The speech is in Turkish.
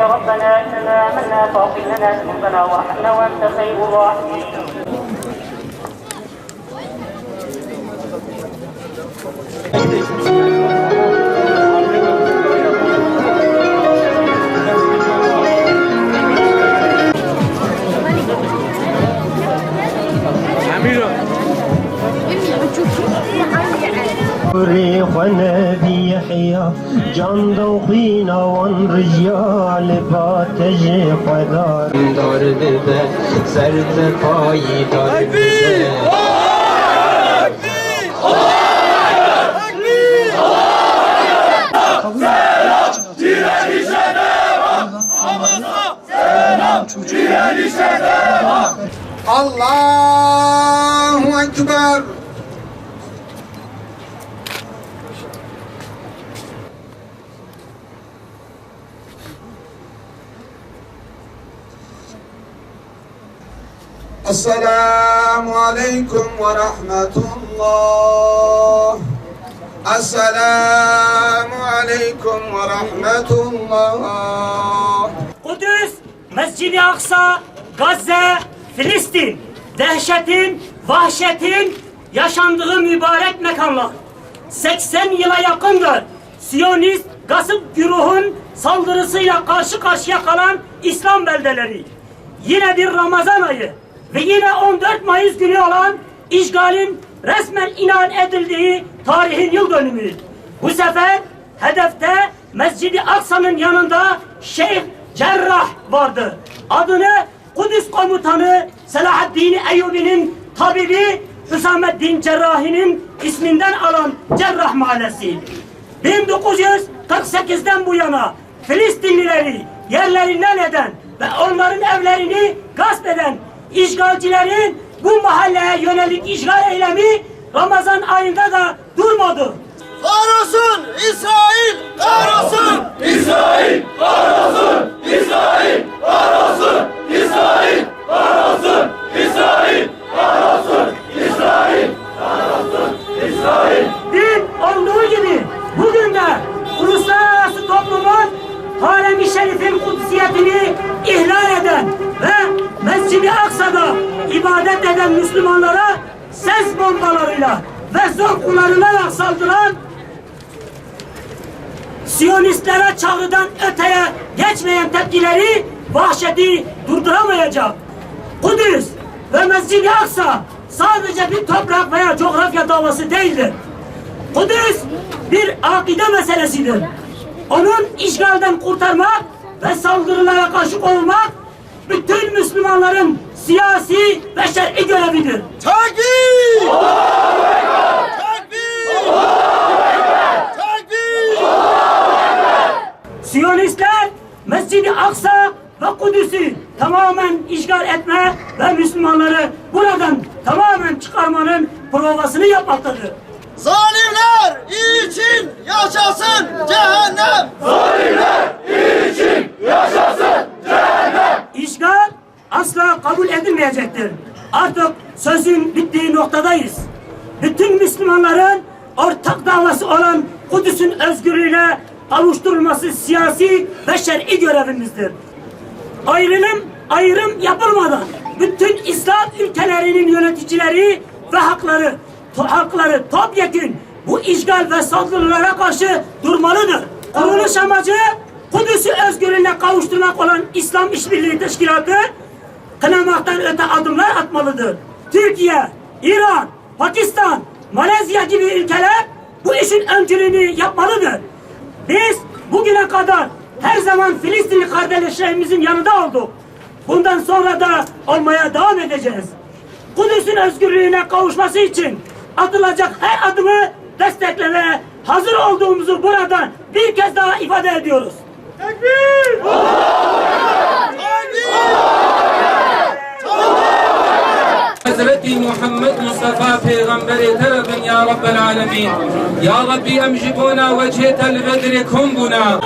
ربنا إننا آمنا فاغفر لنا ذنوبنا وارحمنا وأنت خير الراحمين. ريح نبي يحيى جان دوخينا وان رجال باتج قدار دار بده سرت پایی دار بده Allahu Ekber. Esselamu Aleyküm ve Rahmetullah Esselamu Aleyküm ve Rahmetullah Kudüs, Mescid-i Aksa, Gazze, Filistin. Dehşetin, vahşetin yaşandığı mübarek mekanlar. 80 yıla yakındır. Siyonist gasp güruhun saldırısıyla karşı karşıya kalan İslam beldeleri. Yine bir Ramazan ayı ve yine 14 Mayıs günü olan işgalin resmen ilan edildiği tarihin yıl dönümü. Bu sefer hedefte Mescid-i Aksa'nın yanında Şeyh Cerrah vardı. Adını Kudüs komutanı Selahaddin Eyyubi'nin tabibi Hüsamettin Cerrahi'nin isminden alan Cerrah Mahallesi. 1948'den bu yana Filistinlileri yerlerinden eden ve onların evlerini gasp eden işgalcilerin bu mahalleye yönelik işgal eylemi Ramazan ayında da durmadı. Kahrolsun İsrail! Kahrolsun! İsrail! Kahrolsun! İsrail! Kahrolsun! İsrail! Kahrolsun! İsrail! Kahrolsun! İsrail! Kahrolsun! İsrail! Dün olduğu gibi bugün de uluslararası toplumun Harem-i Şerif'in kutsiyetini ihlal eden ve Mescid-i Aksa'da ibadet eden Müslümanlara ses bombalarıyla ve zor kullanılarak saldıran Siyonistlere çağrıdan öteye geçmeyen tepkileri vahşeti durduramayacak. Kudüs ve Mescid-i Aksa sadece bir toprak veya coğrafya davası değildir. Kudüs bir akide meselesidir. Onun işgalden kurtarmak ve saldırılara karşı korumak bütün Müslümanların siyasi ve şer'i görevidir. Takbir! Takbir! Takbir! Siyonistler Mescid-i Aksa ve Kudüs'ü tamamen işgal etme ve Müslümanları buradan tamamen çıkarmanın provasını yapmaktadır. Zalimler için yaşasın cehennem! İşgal asla kabul edilmeyecektir. Artık sözün bittiği noktadayız. Bütün Müslümanların ortak davası olan Kudüs'ün özgürlüğüne kavuşturulması siyasi ve şer'i görevimizdir. Ayrılım, ayrım yapılmadan bütün İslam ülkelerinin yöneticileri ve hakları, to- hakları topyekün bu işgal ve saldırılara karşı durmalıdır. Kuruluş amacı Kudüs'ü özgürlüğüne kavuşturmak olan İslam İşbirliği Teşkilatı kınamaktan öte adımlar atmalıdır. Türkiye, İran, Pakistan, Malezya gibi ülkeler bu işin öncülüğünü yapmalıdır. Biz bugüne kadar her zaman Filistinli kardeşlerimizin yanında olduk. Bundan sonra da olmaya devam edeceğiz. Kudüs'ün özgürlüğüne kavuşması için atılacak her adımı desteklemeye hazır olduğumuzu buradan bir kez daha ifade ediyoruz. Tekbir! حضرتی محمد مصطفى في پیغمبر ترب يا رب العالمين يا ربي امجبونا وجهه البدر کنبونا